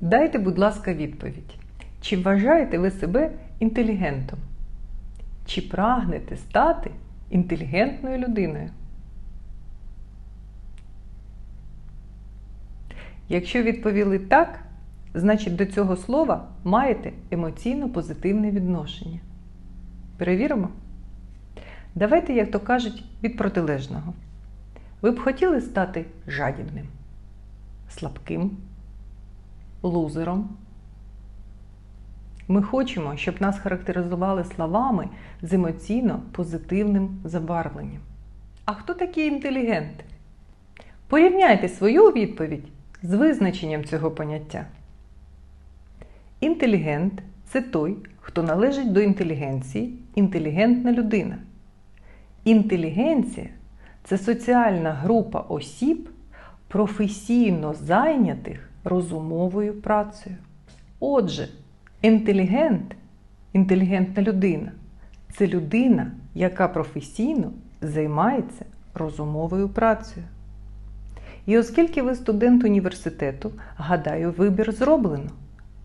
Дайте, будь ласка, відповідь. Чи вважаєте ви себе інтелігентом? Чи прагнете стати інтелігентною людиною? Якщо відповіли так, значить до цього слова маєте емоційно позитивне відношення. Перевіримо? Давайте, як то кажуть, від протилежного. Ви б хотіли стати жадібним, слабким, лузером. Ми хочемо, щоб нас характеризували словами з емоційно позитивним забарвленням. А хто такі інтелігенти? Порівняйте свою відповідь з визначенням цього поняття. Інтелігент це той, хто належить до інтелігенції, інтелігентна людина. Інтелігенція це соціальна група осіб, професійно зайнятих розумовою працею. Отже, інтелігент, інтелігентна людина це людина, яка професійно займається розумовою працею. І оскільки ви студент університету, гадаю, вибір зроблено.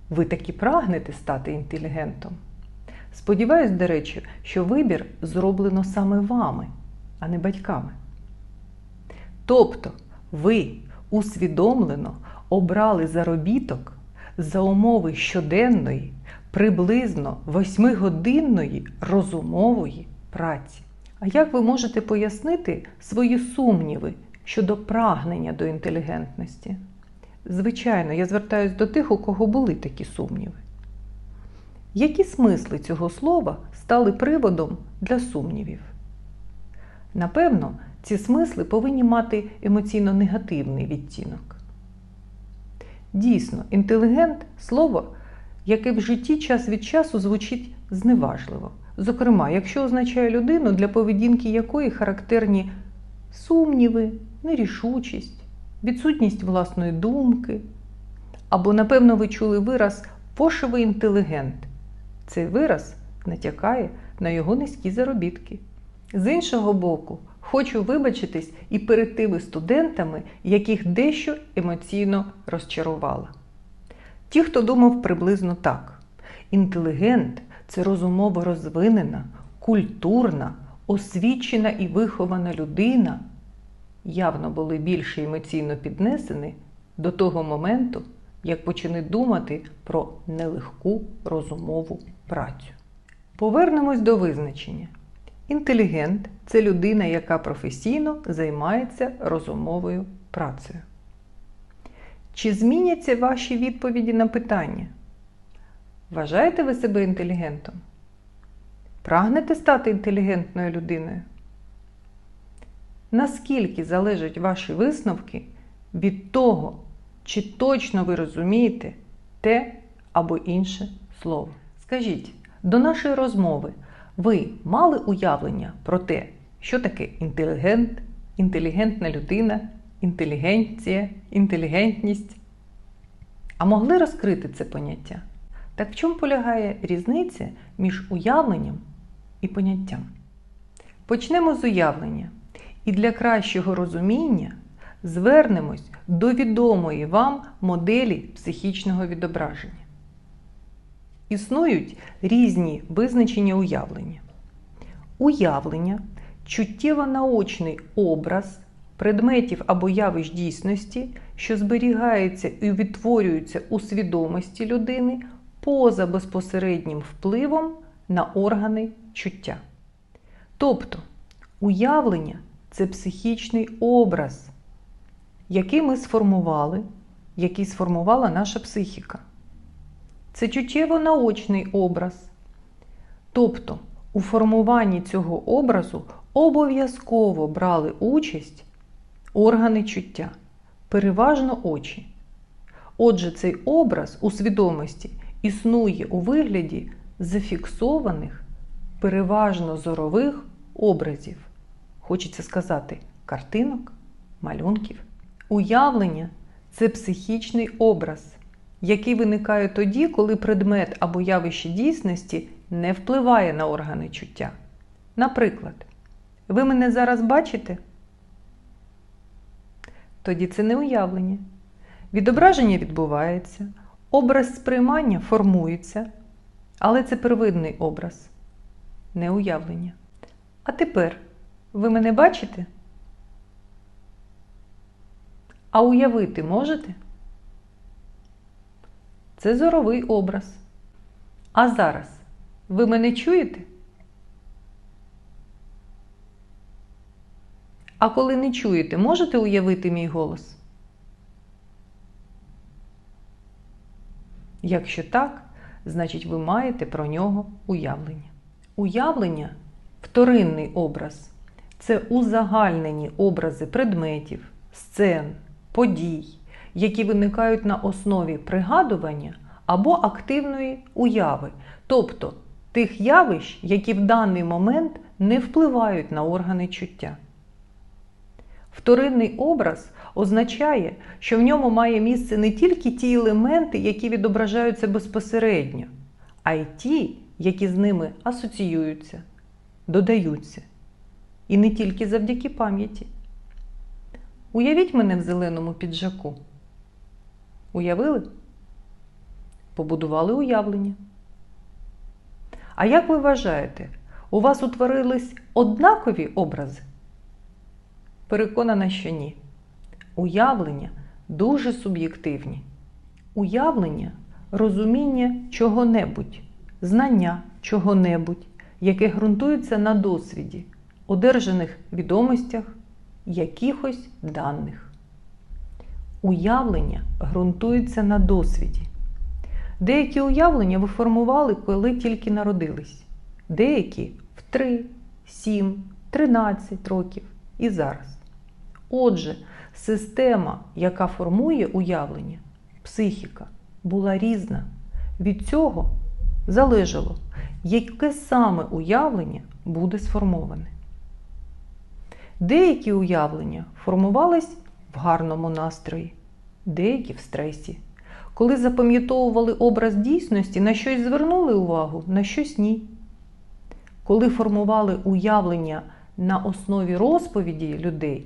Ви таки прагнете стати інтелігентом. Сподіваюсь, до речі, що вибір зроблено саме вами, а не батьками. Тобто ви усвідомлено обрали заробіток за умови щоденної, приблизно 8-годинної розумової праці. А як ви можете пояснити свої сумніви щодо прагнення до інтелігентності? Звичайно, я звертаюся до тих, у кого були такі сумніви. Які смисли цього слова стали приводом для сумнівів? Напевно, ці смисли повинні мати емоційно негативний відтінок. Дійсно, інтелігент слово, яке в житті час від часу звучить зневажливо. Зокрема, якщо означає людину, для поведінки якої характерні сумніви, нерішучість, відсутність власної думки. Або, напевно, ви чули вираз пошивий інтелігент. Цей вираз натякає на його низькі заробітки. З іншого боку, хочу вибачитись і перед тими студентами, яких дещо емоційно розчарувала. Ті, хто думав приблизно так: інтелігент це розумово розвинена, культурна, освічена і вихована людина, явно були більше емоційно піднесені до того моменту, як почали думати про нелегку розумову працю. Повернемось до визначення. Інтелігент це людина, яка професійно займається розумовою працею. Чи зміняться ваші відповіді на питання? Вважаєте ви себе інтелігентом? Прагнете стати інтелігентною людиною? Наскільки залежать ваші висновки від того, чи точно ви розумієте те або інше слово? Скажіть, до нашої розмови ви мали уявлення про те, що таке інтелігент, інтелігентна людина, інтелігенція, інтелігентність? А могли розкрити це поняття? Так в чому полягає різниця між уявленням і поняттям? Почнемо з уявлення. І для кращого розуміння звернемось до відомої вам моделі психічного відображення. Існують різні визначення уявлення. Уявлення чуттєво наочний образ предметів або явищ дійсності, що зберігаються і відтворюються у свідомості людини поза безпосереднім впливом на органи чуття. Тобто, уявлення це психічний образ, який ми сформували, який сформувала наша психіка. Це чуттєво наочний образ. Тобто, у формуванні цього образу обов'язково брали участь органи чуття, переважно очі. Отже, цей образ у свідомості існує у вигляді зафіксованих, переважно зорових образів. Хочеться сказати картинок, малюнків. Уявлення це психічний образ, який виникає тоді, коли предмет або явище дійсності не впливає на органи чуття. Наприклад, ви мене зараз бачите? Тоді це не уявлення. Відображення відбувається, образ сприймання формується, але це первинний образ, не уявлення. А тепер ви мене бачите? А уявити можете? Це зоровий образ. А зараз ви мене чуєте? А коли не чуєте, можете уявити мій голос? Якщо так, значить ви маєте про нього уявлення. Уявлення вторинний образ це узагальнені образи предметів, сцен, подій, які виникають на основі пригадування або активної уяви, тобто тих явищ, які в даний момент не впливають на органи чуття. Вторинний образ означає, що в ньому має місце не тільки ті елементи, які відображаються безпосередньо, а й ті, які з ними асоціюються, додаються. І не тільки завдяки пам'яті. Уявіть мене в зеленому піджаку. Уявили? Побудували уявлення. А як ви вважаєте, у вас утворились однакові образи? Переконана, що ні. Уявлення дуже суб'єктивні. Уявлення розуміння чого-небудь, знання чого-небудь, яке ґрунтується на досвіді, одержаних відомостях, якихось даних. Уявлення ґрунтується на досвіді. Деякі уявлення ви формували, коли тільки народились, деякі в 3, 7, 13 років і зараз. Отже, система, яка формує уявлення, психіка, була різна. Від цього залежало, яке саме уявлення буде сформоване. Деякі уявлення формувались в гарному настрої, деякі в стресі. Коли запам'ятовували образ дійсності, на щось звернули увагу, на щось ні. Коли формували уявлення на основі розповіді людей,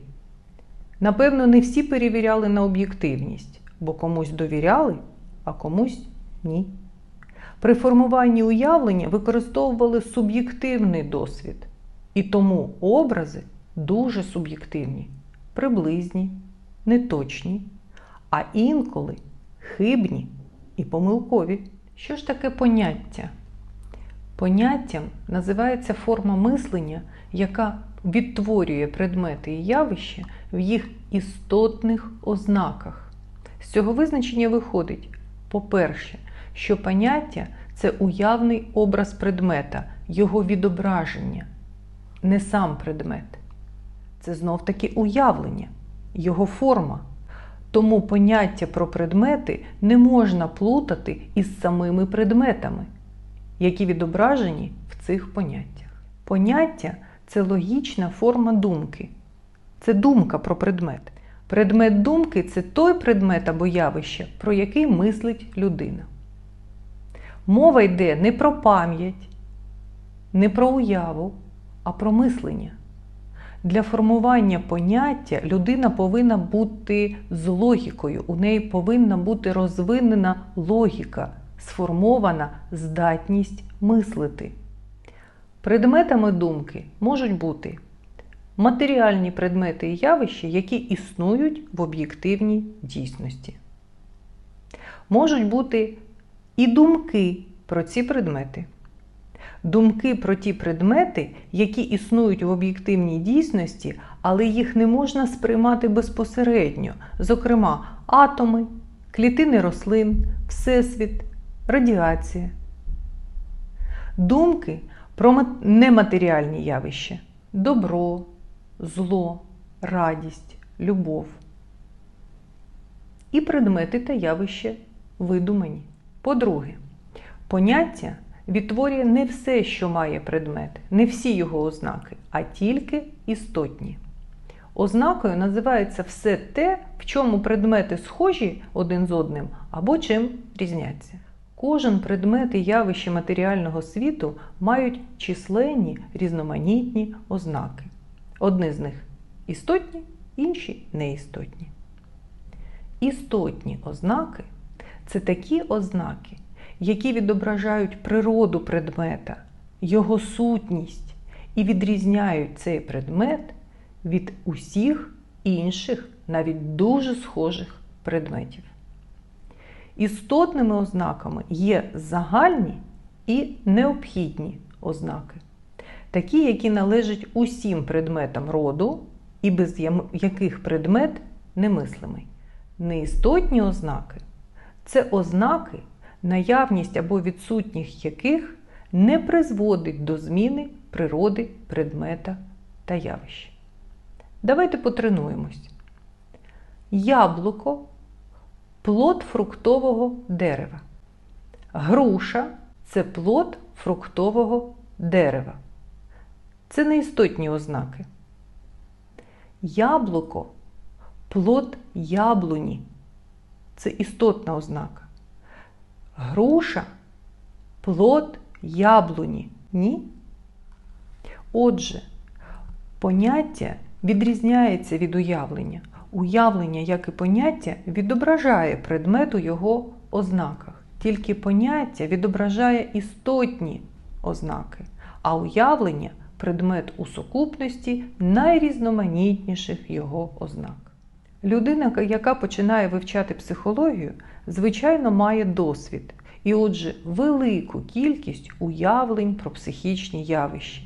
напевно, не всі перевіряли на об'єктивність, бо комусь довіряли, а комусь ні. При формуванні уявлення використовували суб'єктивний досвід, і тому образи дуже суб'єктивні, приблизні, неточні, а інколи хибні і помилкові. Що ж таке поняття? Поняттям називається форма мислення, яка відтворює предмети і явища в їх істотних ознаках. З цього визначення виходить, по-перше, що поняття це уявний образ предмета, його відображення, не сам предмет. Це знов таки уявлення, його форма. Тому поняття про предмети не можна плутати із самими предметами, які відображені в цих поняттях. Поняття це логічна форма думки. Це думка про предмет. Предмет думки це той предмет або явище, про який мислить людина. Мова йде не про пам'ять, не про уяву, а про мислення. Для формування поняття людина повинна бути з логікою, у неї повинна бути розвинена логіка, сформована здатність мислити. Предметами думки можуть бути матеріальні предмети і явища, які існують в об'єктивній дійсності. Можуть бути і думки про ці предмети. Думки про ті предмети, які існують в об'єктивній дійсності, але їх не можна сприймати безпосередньо, зокрема, атоми, клітини рослин, всесвіт, радіація. Думки про нематеріальні явища добро, зло, радість, любов. І предмети та явища видумані. По-друге, поняття відтворює не все, що має предмет, не всі його ознаки, а тільки істотні. Ознакою називається все те, в чому предмети схожі один з одним або чим різняться. Кожен предмет і явище матеріального світу мають численні різноманітні ознаки. Одні з них істотні, інші неістотні. Істотні ознаки це такі ознаки, які відображають природу предмета, його сутність і відрізняють цей предмет від усіх інших, навіть дуже схожих предметів. Істотними ознаками є загальні і необхідні ознаки, такі, які належать усім предметам роду, і без яких предмет немислимий. Неістотні ознаки це ознаки, наявність або відсутність яких не призводить до зміни природи предмета та явища. Давайте потренуємось. Яблуко плод фруктового дерева. Груша це плод фруктового дерева. Це неістотні ознаки. Яблуко плод яблуні. Це істотна ознака. Груша плод яблуні. Ні? Отже, поняття відрізняється від уявлення. Уявлення, як і поняття, відображає предмет у його ознаках. Тільки поняття відображає істотні ознаки, а уявлення предмет у сукупності найрізноманітніших його ознак. Людина, яка починає вивчати психологію, звичайно має досвід і, отже, велику кількість уявлень про психічні явища.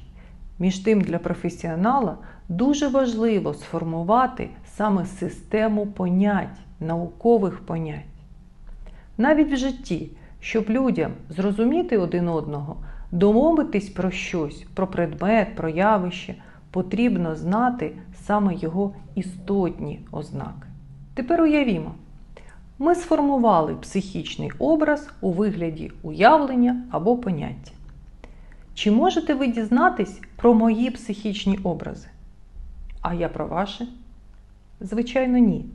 Між тим, для професіонала дуже важливо сформувати саме систему понять, наукових понять. Навіть в житті, щоб людям зрозуміти один одного, домовитись про щось, про предмет, про явище, потрібно знати саме його істотні ознаки. Тепер уявімо, ми сформували психічний образ у вигляді уявлення або поняття. Чи можете ви дізнатись про мої психічні образи? А я про ваші? Звичайно, ні.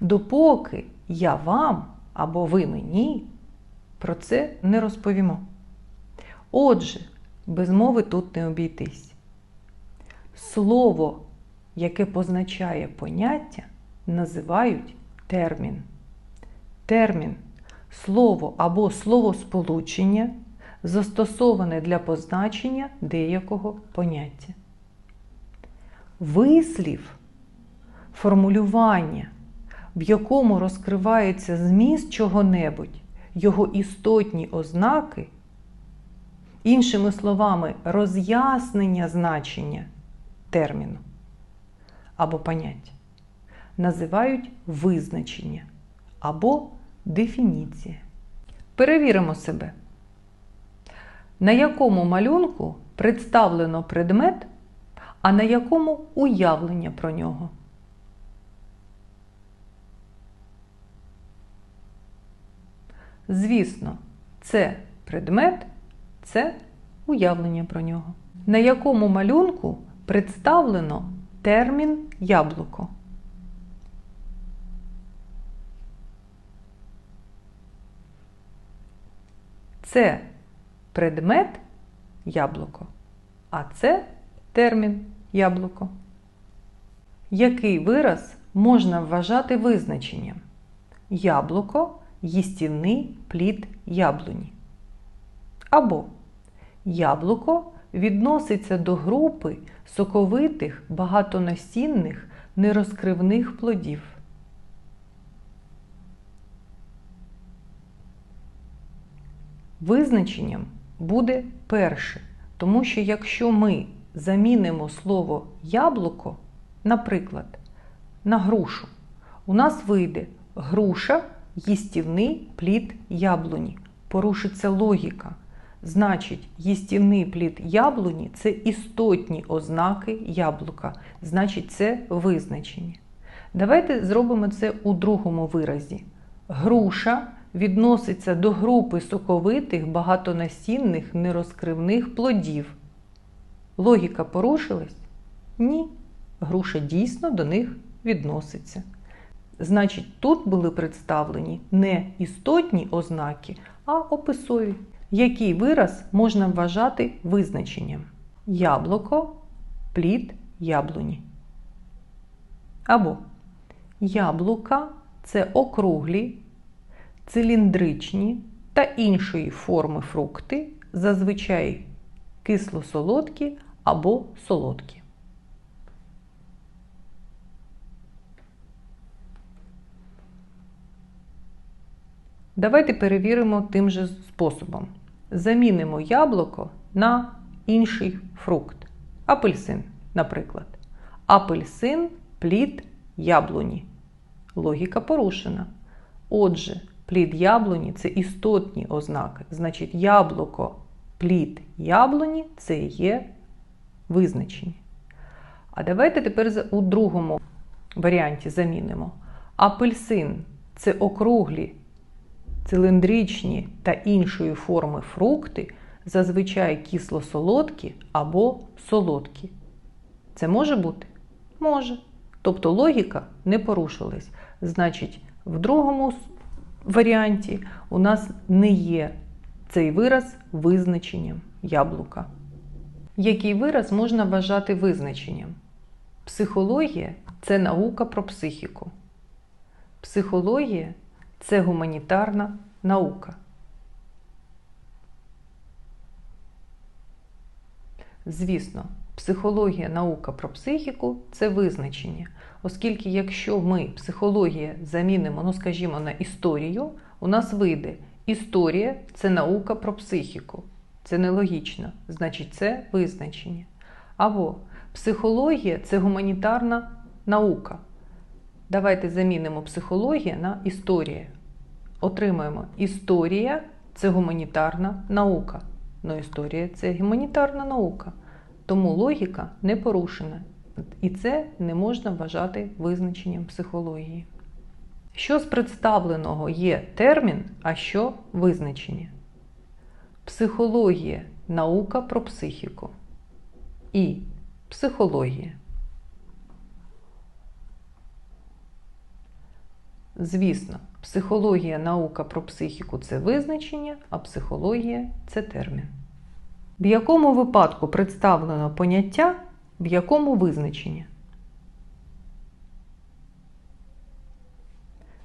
Допоки я вам або ви мені про це не розповімо. Отже, без мови тут не обійтись. Слово, яке позначає поняття, називають термін. Термін слово або словосполучення, застосоване для позначення деякого поняття. Вислів формулювання, в якому розкривається зміст чого-небудь, його істотні ознаки, іншими словами, роз'яснення значення терміну або поняття, називають визначення або дефініція. Перевіримо себе. На якому малюнку представлено предмет, а на якому уявлення про нього. Звісно, це предмет, це уявлення про нього. На якому малюнку представлено термін яблуко. Це предмет яблуко, а це термін яблуко. Який вираз можна вважати визначенням? Яблуко їстівний плід яблуні. Або яблуко відноситься до групи соковитих багатонасінних нерозкривних плодів. Визначенням буде перше, тому що якщо ми замінимо слово яблуко, наприклад, на грушу, у нас вийде груша їстівний плід яблуні. Порушиться логіка. Значить, їстівний плід яблуні це істотні ознаки яблука, значить, це визначення. Давайте зробимо це у другому виразі. Груша відноситься до групи соковитих, багатонасінних, нерозкривних плодів. Логіка порушилась? Ні. Груша дійсно до них відноситься. Значить, тут були представлені не істотні ознаки, а описові. Який вираз можна вважати визначенням? Яблуко, плід яблуні. Або яблука це округлі, циліндричні та іншої форми фрукти, зазвичай кисло-солодкі або солодкі. Давайте перевіримо тим же способом. Замінимо яблуко на інший фрукт. Апельсин, наприклад. Апельсин плід яблуні. Логіка порушена. Отже, плід яблуні це істотні ознаки. Значить, яблуко, плід яблуні це є визначені. А давайте тепер у другому варіанті замінимо. Апельсин це округлі циліндричні та іншої форми фрукти, зазвичай кисло-солодкі або солодкі. Це може бути? Може. Тобто логіка не порушилась. Значить, в другому варіанті у нас не є цей вираз визначенням яблука. Який вираз можна вважати визначенням? Психологія це наука про психіку. Психологія це гуманітарна наука. Звісно, психологія наука про психіку це визначення, оскільки якщо ми психологія замінимо, ну скажімо, на історію, у нас вийде історія це наука про психіку. Це нелогічно, значить, це визначення. Або психологія це гуманітарна наука. Давайте замінимо психологія на історія. Отримаємо історія це гуманітарна наука. Ну, історія це гуманітарна наука. Тому логіка не порушена. І це не можна вважати визначенням психології. Що з представленого є термін, а що визначення? Психологія наука про психіку. І психологія. Звісно, психологія наука про психіку це визначення, а психологія це термін. В якому випадку представлено поняття, в якому визначення?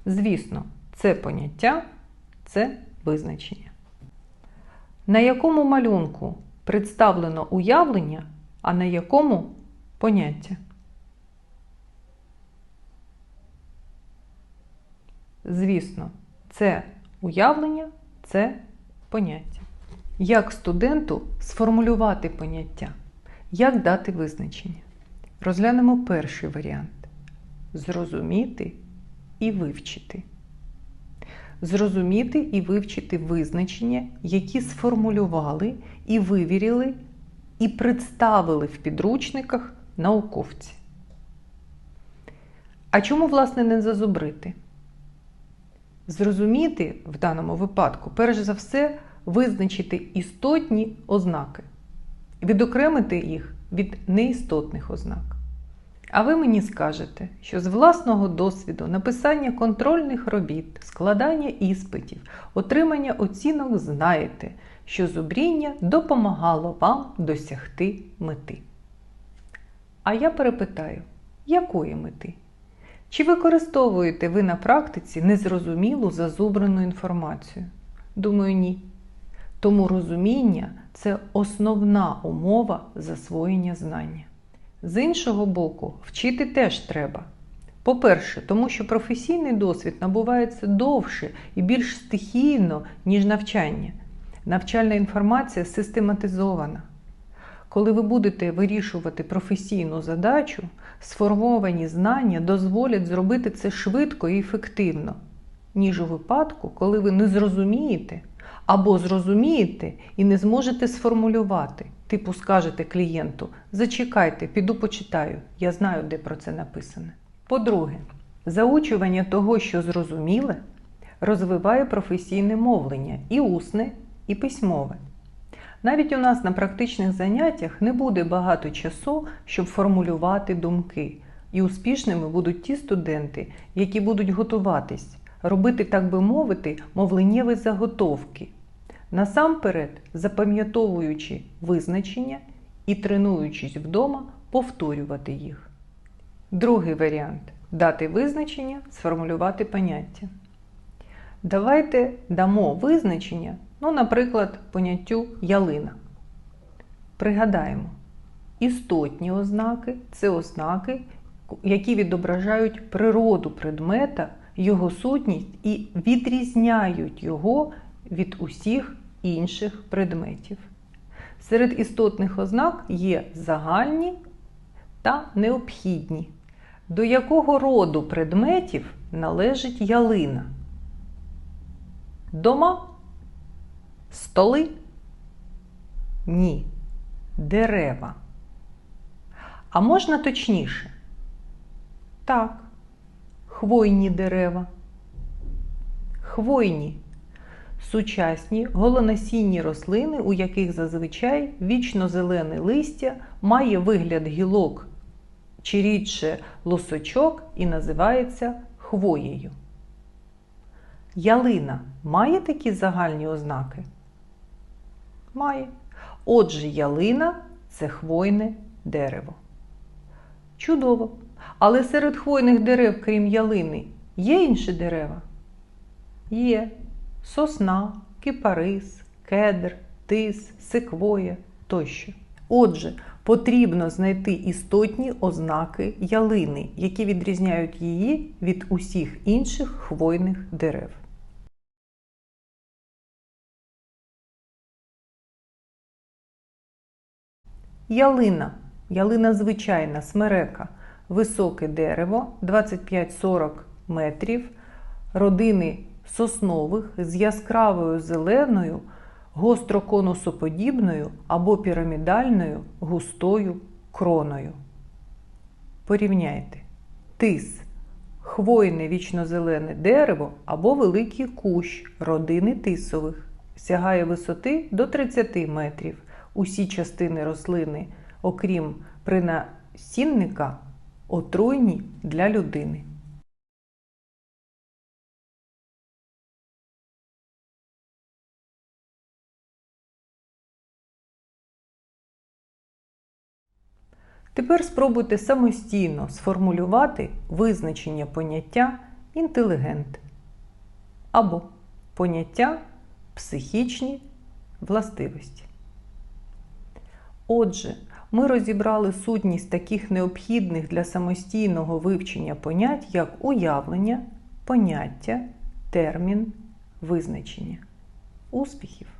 Звісно, це поняття це визначення. На якому малюнку представлено уявлення, а на якому поняття? Звісно, це уявлення, це поняття. Як студенту сформулювати поняття? Як дати визначення? Розглянемо перший варіант зрозуміти і вивчити. Зрозуміти і вивчити визначення, які сформулювали і вивірили, і представили в підручниках науковці. А чому, власне, не зазубрити? Зрозуміти в даному випадку, перш за все, визначити істотні ознаки, відокремити їх від неістотних ознак. А ви мені скажете, що з власного досвіду написання контрольних робіт, складання іспитів, отримання оцінок знаєте, що зубріння допомагало вам досягти мети. А я перепитаю, якої мети? Чи використовуєте ви на практиці незрозумілу зазубрену інформацію? Думаю, ні. Тому розуміння це основна умова засвоєння знання. З іншого боку, вчити теж треба. По-перше, тому що професійний досвід набувається довше і більш стихійно, ніж навчання. Навчальна інформація систематизована. Коли ви будете вирішувати професійну задачу, сформовані знання дозволять зробити це швидко і ефективно, ніж у випадку, коли ви не зрозумієте або зрозумієте і не зможете сформулювати. Типу скажете клієнту: зачекайте, піду почитаю, я знаю, де про це написане. По-друге, заучування того, що зрозуміле, розвиває професійне мовлення і усне, і письмове. Навіть у нас на практичних заняттях не буде багато часу, щоб формулювати думки, і успішними будуть ті студенти, які будуть готуватись, робити, так би мовити, мовленнєві заготовки, насамперед запам'ятовуючи визначення і тренуючись вдома повторювати їх. Другий варіант дати визначення, сформулювати поняття. Давайте дамо визначення, ну, наприклад, поняттю ялина. Пригадаємо, істотні ознаки це ознаки, які відображають природу предмета, його сутність і відрізняють його від усіх інших предметів. Серед істотних ознак є загальні та необхідні. До якого роду предметів належить ялина? Дома? Столи? Ні. Дерева. А можна точніше? Так. Хвойні дерева. Хвойні сучасні голонасінні рослини, у яких зазвичай вічно-зелене листя має вигляд гілок чи рідше лосочок і називається хвоєю. Ялина має такі загальні ознаки? Має. Отже, ялина це хвойне дерево. Чудово! Але серед хвойних дерев, крім ялини, є інші дерева? Є сосна, кипарис, кедр, тис, секвоя тощо. Отже, потрібно знайти істотні ознаки ялини, які відрізняють її від усіх інших хвойних дерев. Ялина. Ялина звичайна смерека. Високе дерево 25-40 метрів, родини соснових з яскравою зеленою, гостроконусоподібною або пірамідальною густою кроною. Порівняйте тис хвойне вічнозелене дерево або великий кущ родини тисових. Сягає висоти до 30 метрів. Усі частини рослини, окрім принасінника, отруйні для людини. Тепер спробуйте самостійно сформулювати визначення поняття інтелігент або поняття психічні властивості. Отже, ми розібрали сутність таких необхідних для самостійного вивчення понять, як уявлення, поняття, термін, визначення. Успіхів!